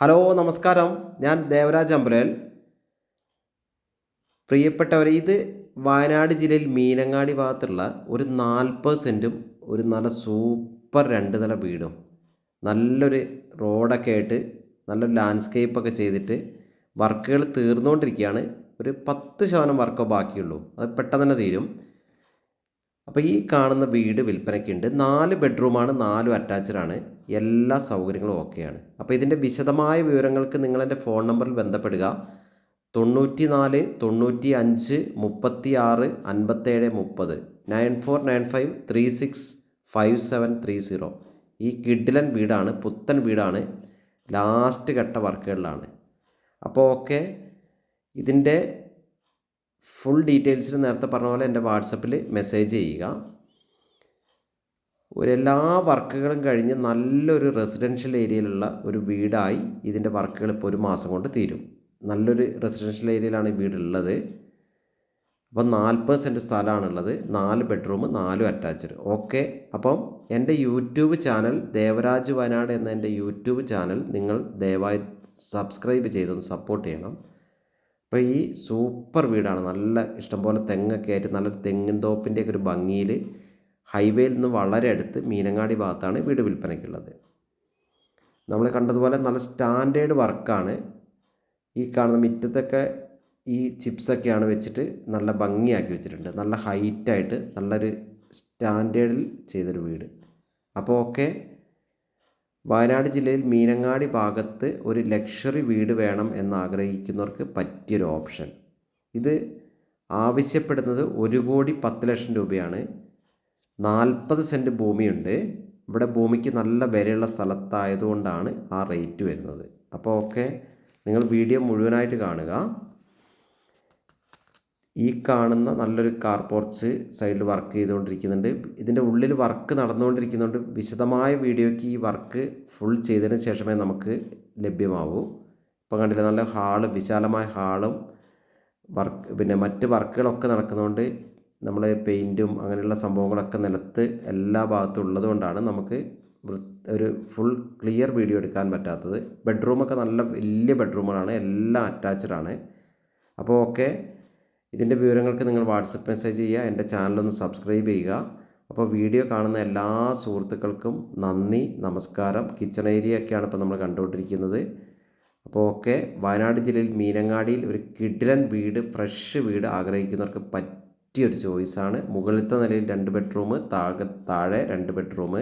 Hello നമസ്കാരം. ഞാൻ ദേവരാജ് അമ്പലേൽ പ്രിയപ്പെട്ടവരെ ഇത് വയനാട് ജില്ലയിൽ മീനങ്ങാടി ഭാഗത്തുള്ള ഒരു നാൽപ്പത് സെന്റും ഒരു നല്ല സൂപ്പർ രണ്ട് നില വീടും. നല്ലൊരു റോഡൊക്കെ ആയിട്ട് നല്ലൊരു ലാൻഡ്സ്കേപ്പൊക്കെ ചെയ്തിട്ട് വർക്കുകൾ തീർന്നുകൊണ്ടിരിക്കുകയാണ്. ഒരു പത്ത് ശതമാനം വർക്കോ ബാക്കിയുള്ളൂ. അത് പെട്ടെന്ന് തന്നെ തീരും. അപ്പോൾ ഈ കാണുന്ന വീട് വിൽപ്പനയ്ക്കുണ്ട് നാല് ബെഡ്റൂമാണ് നാലും അറ്റാച്ച്ഡാണ് എല്ലാ സൗകര്യങ്ങളും ഓക്കെയാണ് അപ്പോൾ ഇതിന്റെ വിശദമായ വിവരങ്ങൾക്ക് നിങ്ങൾ എന്റെ ഫോൺ നമ്പറിൽ ബന്ധപ്പെടുക. തൊണ്ണൂറ്റി നാല് തൊണ്ണൂറ്റി അഞ്ച് മുപ്പത്തി ആറ് അൻപത്തേഴ് മുപ്പത്. Nine four nine five three six five seven three zero. ഈ കിഡിലൻ വീടാണ് പുത്തൻ വീടാണ്. ലാസ്റ്റ് ഘട്ട വർക്കുകളിലാണ്. അപ്പോൾ ഓക്കെ ഇതിന്റെ ഫുൾ ഡീറ്റെയിൽസിൽ നേരത്തെ പറഞ്ഞ പോലെ എന്റെ വാട്സപ്പിൽ മെസ്സേജ് ചെയ്യുക. ഒരു എല്ലാ വർക്കുകളും കഴിഞ്ഞ് നല്ലൊരു റെസിഡൻഷ്യൽ ഏരിയയിലുള്ള ഒരു വീടായി ഇതിന്റെ വർക്കുകൾ ഇപ്പോൾ ഒരു മാസം കൊണ്ട് തീരും. നല്ലൊരു റെസിഡൻഷ്യൽ ഏരിയയിലാണ് ഈ വീടുള്ളത് അപ്പം നാൽപ്പത് സെന്റ് സ്ഥലമാണുള്ളത്. നാല് ബെഡ്റൂം നാലും അറ്റാച്ച്ഡ് ഓക്കെ അപ്പം എന്റെ യൂട്യൂബ് ചാനൽ ദേവരാജ് വയനാട് എന്ന എന്റെ യൂട്യൂബ് ചാനൽ നിങ്ങൾ ദയവായി സബ്സ്ക്രൈബ് ചെയ്തൊന്ന് സപ്പോർട്ട് ചെയ്യണം. അപ്പോൾ ഈ സൂപ്പർ വീടാണ്. നല്ല ഇഷ്ടംപോലെ തെങ്ങൊക്കെ ആയിട്ട് നല്ല തെങ്ങിൻ തോപ്പിന്റെയൊക്കെ ഒരു ഭംഗിയിൽ ഹൈവേയിൽ നിന്ന് വളരെ അടുത്ത് മീനങ്ങാടി ഭാഗത്താണ് വീട് വിൽപ്പനയ്ക്കുള്ളത്. നമ്മൾ കണ്ടതുപോലെ നല്ല സ്റ്റാൻഡേർഡ് വർക്കാണ്. ഈ കാണുന്ന മുറ്റത്തൊക്കെ ഈ ചിപ്സൊക്കെയാണ് വെച്ചിട്ട് നല്ല ഭംഗിയാക്കി വെച്ചിട്ടുണ്ട്. നല്ല ഹൈറ്റായിട്ട് നല്ലൊരു സ്റ്റാൻഡേർഡിൽ ചെയ്തൊരു വീട്. അപ്പോൾ ഓക്കെ വയനാട് ജില്ലയിൽ മീനങ്ങാടി ഭാഗത്ത് ഒരു ലക്ഷറി വീട് വേണം എന്നാഗ്രഹിക്കുന്നവർക്ക് പറ്റിയൊരു ഓപ്ഷൻ. ഇത് ആവശ്യപ്പെടുന്നത് ഒരു കോടി പത്ത് ലക്ഷം രൂപയാണ്. നാൽപ്പത് സെന്റ് ഭൂമിയുണ്ട്. ഇവിടെ ഭൂമിക്ക് നല്ല വിലയുള്ള സ്ഥലത്തായതുകൊണ്ടാണ് ആ റേറ്റ് വരുന്നത്. അപ്പോൾ ഓക്കെ നിങ്ങൾ വീഡിയോ മുഴുവനായിട്ട് കാണുക. ഈ കാണുന്ന നല്ലൊരു കാർ പോർച്ച് സൈഡിൽ വർക്ക് ചെയ്തുകൊണ്ടിരിക്കുന്നുണ്ട്. ഇതിന്റെ ഉള്ളിൽ വർക്ക് നടന്നുകൊണ്ടിരിക്കുന്നുണ്ട്. വിശദമായ വീഡിയോയ്ക്ക് ഈ വർക്ക് ഫുൾ ചെയ്തതിന് ശേഷമേ നമുക്ക് ലഭ്യമാവൂ. ഇപ്പോൾ കണ്ടില്ല നല്ല ഹാൾ വിശാലമായ ഹാളും വർക്ക് പിന്നെ മറ്റ് വർക്കുകളൊക്കെ നടക്കുന്നതുകൊണ്ട് നമ്മൾ പെയിന്റും അങ്ങനെയുള്ള സംഭവങ്ങളൊക്കെ നിലത്ത് എല്ലാ ഭാഗത്തും ഉള്ളതുകൊണ്ടാണ് നമുക്ക് ഒരു ഫുൾ ക്ലിയർ വീഡിയോ എടുക്കാൻ പറ്റാത്തത്. ബെഡ്റൂമൊക്കെ നല്ല വലിയ ബെഡ്റൂമുകളാണ് എല്ലാം അറ്റാച്ച്ഡ് ആണ്. അപ്പോൾ ഓക്കെ ഇതിന്റെ വിവരങ്ങൾക്ക് നിങ്ങൾ വാട്സപ്പ് മെസ്സേജ് ചെയ്യുക എന്റെ ചാനലൊന്ന് സബ്സ്ക്രൈബ് ചെയ്യുക. അപ്പോൾ വീഡിയോ കാണുന്ന എല്ലാ സുഹൃത്തുക്കൾക്കും നന്ദി നമസ്കാരം. കിച്ചൺ ഏരിയ ഒക്കെയാണ് ഇപ്പോൾ നമ്മൾ കണ്ടുകൊണ്ടിരിക്കുന്നത്. അപ്പോൾ ഓക്കെ വയനാട് ജില്ലയിൽ മീനങ്ങാടിയിൽ ഒരു കിഡിലൻ വീട് ഫ്രഷ് വീട് ആഗ്രഹിക്കുന്നവർക്ക് പറ്റിയൊരു ചോയ്സാണ്. മുകളിലത്തെ നിലയിൽ രണ്ട് ബെഡ്റൂം താഴെ താഴെ രണ്ട് ബെഡ്റൂം.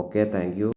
Okay thank